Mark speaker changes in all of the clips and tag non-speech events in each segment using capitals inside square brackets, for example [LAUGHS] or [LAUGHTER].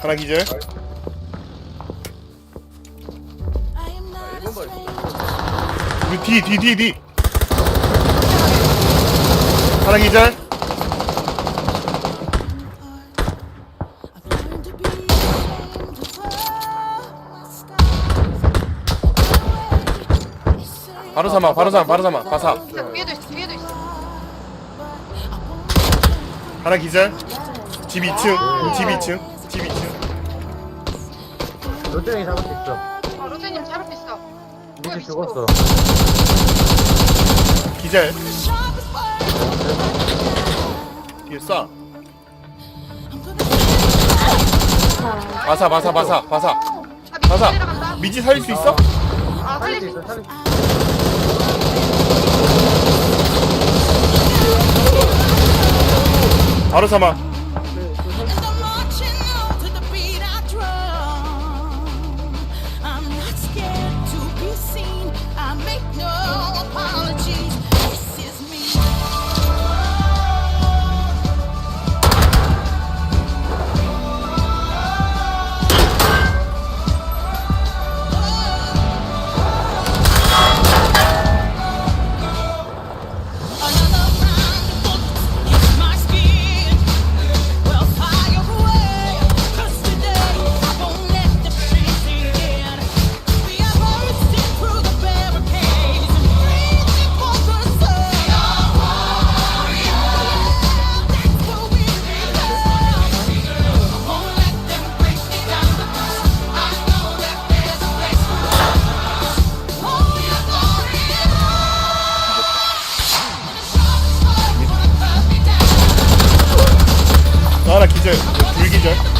Speaker 1: 하나 기절. 우리 뒤, 뒤, 뒤, 뒤. 하나 기절. 바로 삼아, 바로 삼아, 바로 삼아. 바사.
Speaker 2: 위에도 있어 위에도 있어
Speaker 1: 하나 기절. 집 2층. 집 2층. 집 2층.
Speaker 3: 롯데형이 잡을 수 있어.
Speaker 2: 아 로제님 잘 앞에 있어
Speaker 3: 미드 죽었어.
Speaker 1: 기절. 뒤에 쏴. 바사, 바사, 바사, 바사.
Speaker 2: 아 밑에
Speaker 1: 바사.
Speaker 2: 내려간다
Speaker 1: 미지 살릴 수 있어?
Speaker 2: 아
Speaker 3: 살릴
Speaker 2: 살릴
Speaker 3: 수
Speaker 2: 수
Speaker 3: 있어,
Speaker 2: 있어
Speaker 3: 살릴 수 있어.
Speaker 1: 바로 삼아. Okay.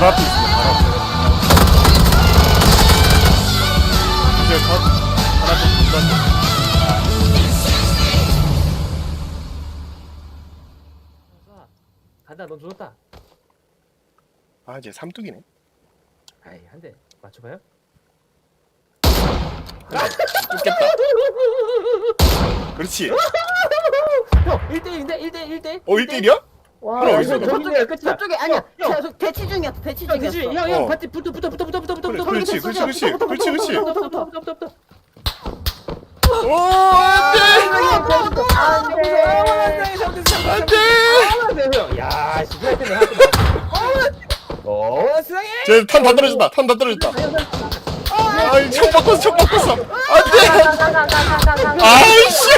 Speaker 1: 바로 앞에 있어. 바로 앞에. 기절 컷. 하나 더 둔다.
Speaker 3: 간다, 넌 죽었다.
Speaker 1: 아, 이제 삼뚝이네.
Speaker 3: 아이, 한 대. 맞춰봐요.
Speaker 1: 뜯겠다. 그렇지. [LAUGHS]
Speaker 3: 형, 1대1인데? 1대1, 1대1?
Speaker 1: 어, 1대1이야?
Speaker 3: 와,
Speaker 1: 그럼 어디서
Speaker 3: 형, 저기네요, 끝이야.
Speaker 4: 저쪽에 아니야.
Speaker 3: 형,
Speaker 4: 저, 저 대치 중이었어. 대치
Speaker 3: 형?
Speaker 4: 중이었어.
Speaker 3: 형, 형,
Speaker 1: 어.
Speaker 3: 같이 붙어, 붙어, 붙어, 붙어, 붙어, 붙어, 붙어,
Speaker 1: 그렇지,
Speaker 3: 붙어,
Speaker 1: 그렇지,
Speaker 3: 붙어, 붙어,
Speaker 1: 그렇지,
Speaker 3: 붙어,
Speaker 1: 그렇지.
Speaker 3: 붙어, 붙어, 붙어, 붙어, 붙어.
Speaker 1: 오, 안 돼!
Speaker 4: 안 돼.
Speaker 1: 안 돼!
Speaker 3: 안 돼! 형. 야, 씨, 그래, 그래, 한 어, 세상에!
Speaker 1: 쟤탄 다 떨어졌다. 탄 다 떨어졌다. 아이, 총 바꿨어, 총 바꿨어. 안 돼!
Speaker 4: 가가가가가가.
Speaker 1: 아이씨!